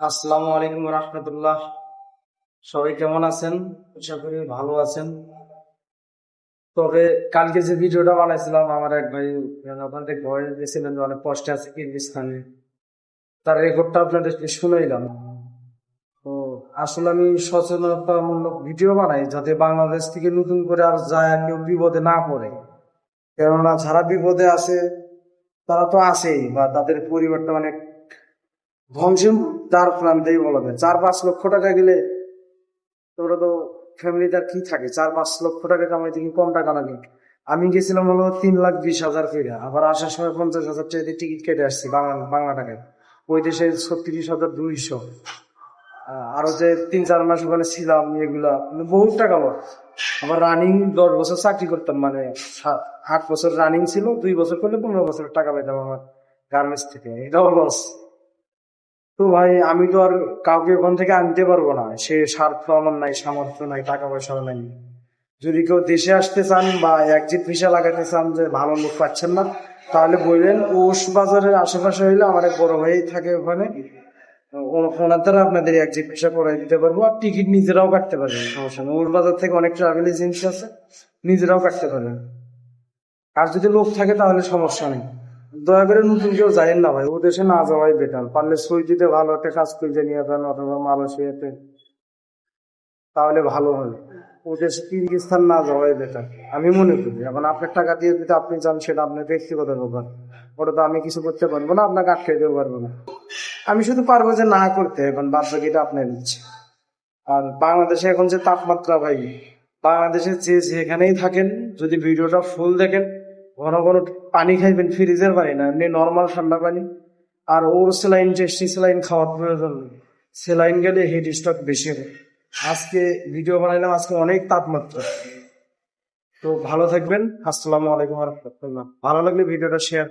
আসসালামু আলাইকুম রহমতুল্লাহ। সবাই কেমন আছেন? আশা করি ভালো আছেন। তবে কালকে যে ভিডিওটা বানাইছিলাম, আমার এক ভাই ওখান থেকে দিয়েছিলেন যে অনেক কষ্টে আছে কিরগিস্তানে তার রেকর্ডটা আপনাদেরকে শুনাইলাম। তো আসলে আমি সচেতনতামূলক ভিডিও বানাই যাতে বাংলাদেশ থেকে নতুন করে আর যায় কেউ বিপদে না পড়ে। কেননা, যারা বিপদে আছে, তারা তো আছেই বা তাদের পরিবারটা অনেক ধ্বংসের দ্বার প্রান্তেই বলা যায়। চার পাঁচ লক্ষ টাকা গেলে তোরা তো ফ্যামিলিতে আর কি থাকে? চার পাঁচ লক্ষ টাকা কামাইতে কি কম টাকা লাগে? আমি গেছিলাম হলো তিন লাখ বিশ হাজার করে আবার আসার সময় পঞ্চাশ হাজার চাইতে টিকিট কেটে আসছি বাংলা বাংলা টাকায়। ওই দেশে ছত্রিশ হাজার দুইশো। আরও যে তিন চার মাস ওখানে ছিলাম, এগুলা মানে বহুত টাকা লস। আবার রানিং দশ বছর চাকরি করতাম মানে আট বছর রানিং ছিল, দুই বছর করলে পনেরো বছর টাকা পেতাম আমার গার্মেন্টস থেকে। এটাও লস। তো ভাই, আমি তো আর কাউকে ওখান থেকে আনতে পারব না। সে স্বার্থ আমার নাই, সামর্থ্য নাই টাকা পয়সাও নাই। যদি কেউ দেশে আসতে চান বা একজিট ভিসা লাগাতে চান যে ভালো লোক পাচ্ছেন না, তাহলে বলবেন, ওস বাজারের আশেপাশে হইলে আমার এক বড় ভাই থাকে ওখানে। ওনার দ্বারা আপনাদের একজিট ভিসা করাই দিতে পারব। আর টিকিট নিজেরাও কাটতে পারবেন, সমস্যা নেই। ওর বাজার থেকে অনেক ট্রাভেল এজেন্সি আছে, নিজেরাও কাটতে পারবেন। আর যদি লোক থাকে তাহলে সমস্যা নেই। দয়া করে নতুন কেউ যাইেন না ভাই। ও দেশে না যাওয়াই বেটার পারলে সৌদিতে ভালো একটা কাজ করে নিয়ে যান, অথবা মালয়েশিয়াতে। তাহলে ভালো হবে ও দেশে কিরগিস্তান না যাওয়াই বেটার আমি মনে করি, এখন আপনার টাকা দিয়ে যদি আপনি চান সেটা আপনার ব্যক্তিগত ব্যাপার। ওটা তো আমি কিছু করতে পারব না, আপনাকে আটকে দিতে পারব না। আমি শুধু পারব যে না করতে, এখন বাদ বাকিটা আপনার ইচ্ছে। আর বাংলাদেশে এখন যে তাপমাত্রা ভাই বাংলাদেশে যে যেখানেই থাকেন, যদি ভিডিওটা ফুল দেখেন ঘন ঘন পানি খাইবেন ফ্রিজের পানি না, এমনি নর্মাল ঠান্ডা পানি। আর ওর স্যালাইন টেস্টি স্যালাইন খাওয়ার প্রয়োজন নেই। স্যালাইন গেলে হেড স্টক বেশি হবে আজকে ভিডিও বানাইলাম, আজকে অনেক তাপমাত্রা। তো ভালো থাকবেন। আসসালামু আলাইকুম রহমতুল্লাহ। ভালো লাগলে ভিডিওটা শেয়ার